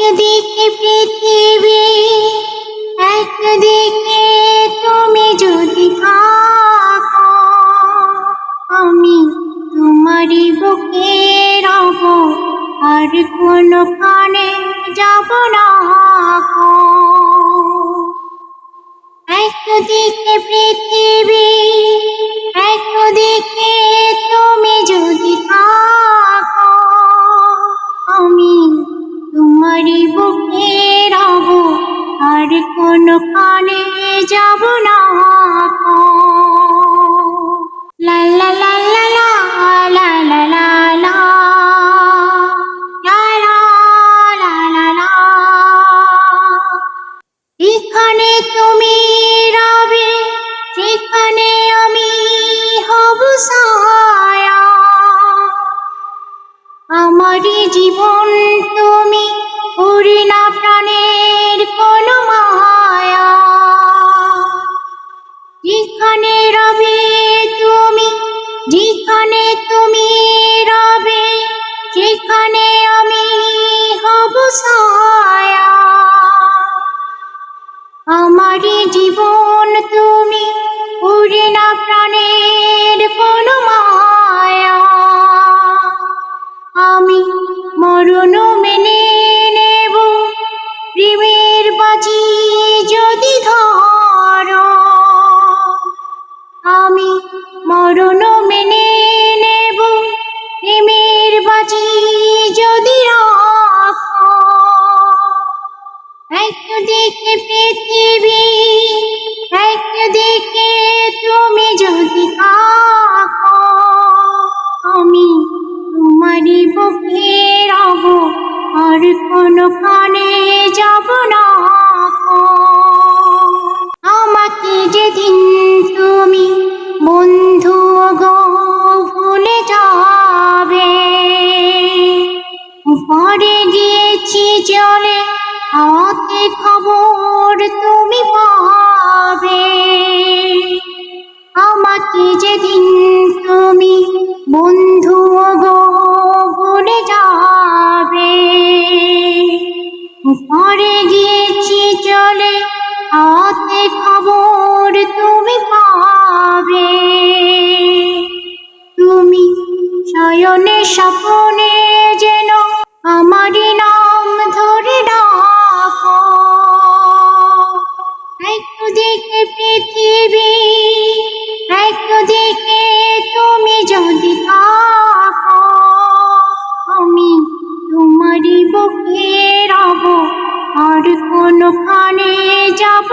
একদিকে পৃথিবী, একদিকে তুমি যদি থাকো, আমি তোমারই বুকে রব আর কোনো কানে যাব না। একদিকে পৃথিবী, একদিকে তোমারই বুকে রব আর কোনো কানে যাব না। লা লা লা লা লা লা লা তুমি রবে সেখানে আমি হব সায়া আমারই জীবন তুমি আমি হব ছায়া। আমারই জীবন তুমি উড়ে না প্রাণের কোনো মায়া। আমি মরণ মেনে নেব, প্রেমের বাজি যদি ধরো। আমি মরণ মেনে একদিকে পৃথিবী একদিকে তুমি যদি থাকো, আমি তোমারই বুকে রব আর কোনো কানে যাব না। আমাকে যেদিন তুমি বন্ধু গো ভুলে যাবে পরে গিয়েছি জলে অতি খবর তুমি পাবে। আমাকে যেদিন তুমি বন্ধু গো ভুলে যাবে। পরে গিয়েছি চলে অতি খবর তুমি পাবে। তুমি শয়নে স্বপ্নে যেন আমারই না কোনখানে যাব